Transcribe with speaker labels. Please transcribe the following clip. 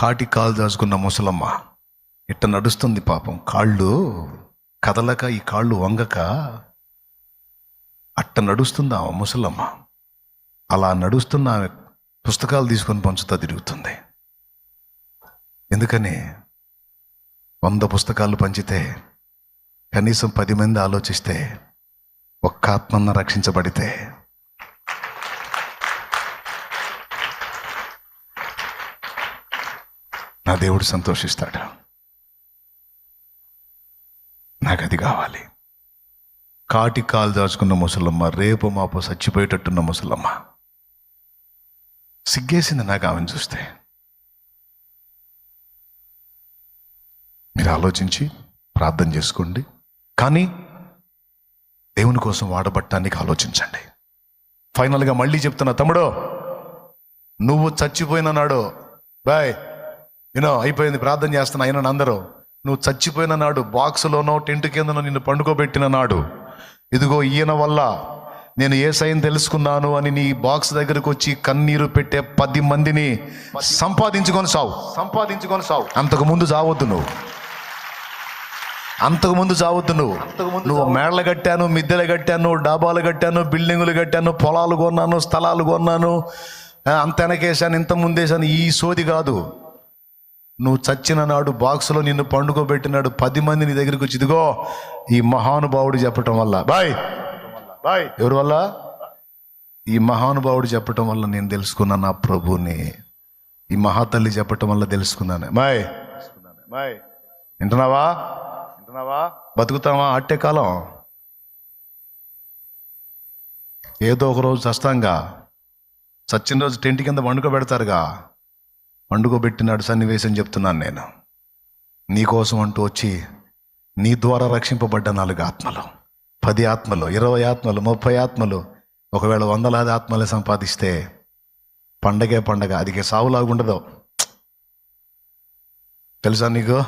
Speaker 1: కాటి కాలు దాచుకున్న ముసలమ్మ. ఇట్ట నడుస్తుంది పాపం. కాళ్ళు కదలక ఈ కాళ్ళు వంగక అట్ట నడుస్తుంది ఆమె ముసలమ్మ. అలా నడుస్తున్న ఆమె పుస్తకాలు తీసుకొని పంచుతా తిరుగుతుంది. ఎందుకని? వంద పుస్తకాలు పంచితే కనీసం పది మంది ఆలోచిస్తే ఒక్క ఆత్మన్న రక్షించబడితే నా దేవుడు సంతోషిస్తాడు. నాకు అది కావాలి. కాటి కాలు దాచుకున్న ముసలమ్మ రేపు మాపు చచ్చిపోయేటట్టున్న ముసలమ్మ. సిగ్గేసింది నాకు ఆమెను చూస్తే. మీరు ఆలోచించి ప్రార్థన చేసుకోండి. కానీ దేవుని కోసం వాడబట్టడానికి ఆలోచించండి. ఫైనల్గా మళ్ళీ చెప్తున్నా తమ్ముడు నువ్వు చచ్చిపోయిన నాడు బాయ్. యూనో అయిపోయింది ప్రార్థన చేస్తున్నా అయినా అందరూ నువ్వు చచ్చిపోయిన నాడు బాక్సులోనో టెంట్ కిందనో నిన్ను పండుకోబెట్టిన నాడు ఇదిగో ఈయన వల్ల నేను ఏ సైన్ తెలుసుకున్నాను అని నీ బాక్స్ దగ్గరకు వచ్చి కన్నీరు పెట్టే పది మందిని సంపాదించుకొని సావు. సంపాదించుకొని సావు. అంతకు ముందు చావద్దు నువ్వు. అంతకు ముందు చావద్దు నువ్వు. నువ్వు మేళ్ళ కట్టాను మిద్దెలు కట్టాను డాబాలు కట్టాను బిల్డింగులు కట్టాను పొలాలు కొన్నాను స్థలాలు కొన్నాను. అంత వెనకేసాను ఇంత ముందేసాను ఈ సోది కాదు. నువ్వు చచ్చిన నాడు బాక్సులో నిన్ను పండుకోబెట్టినాడు పది మంది నీ దగ్గరికి వచ్చి ఇదిగో ఈ మహానుభావుడు చెప్పటం వల్ల. బాయ్. బాయ్. ఎవరి వల్ల? ఈ మహానుభావుడు చెప్పటం వల్ల నేను తెలుసుకున్నాను నా ప్రభుని ఈ మహాతల్లి చెప్పటం వల్ల తెలుసుకున్నాను. బాయ్. బాయ్. వింటున్నావా? వింటున్నావా? బతుకుతావా? అట్టే కాలం. ఏదో ఒక రోజు చస్తాంగా చచ్చిన రోజు టెంట్ కింద వండుకోబెడతారుగా వండుకోబెట్టినాడు సన్నివేశం చెప్తున్నాను నేను. నీకోసం అంటూ వచ్చి నీ ద్వారా రక్షింపబడ్డ నాలుగు ఆత్మలు పది ఆత్మలు ఇరవై ఆత్మలు ముప్పై ఆత్మలు ఒకవేళ వందలాది ఆత్మలే సంపాదిస్తే పండగే పండగ అదికే సావులాగుండదు. తెలుసా నీకు?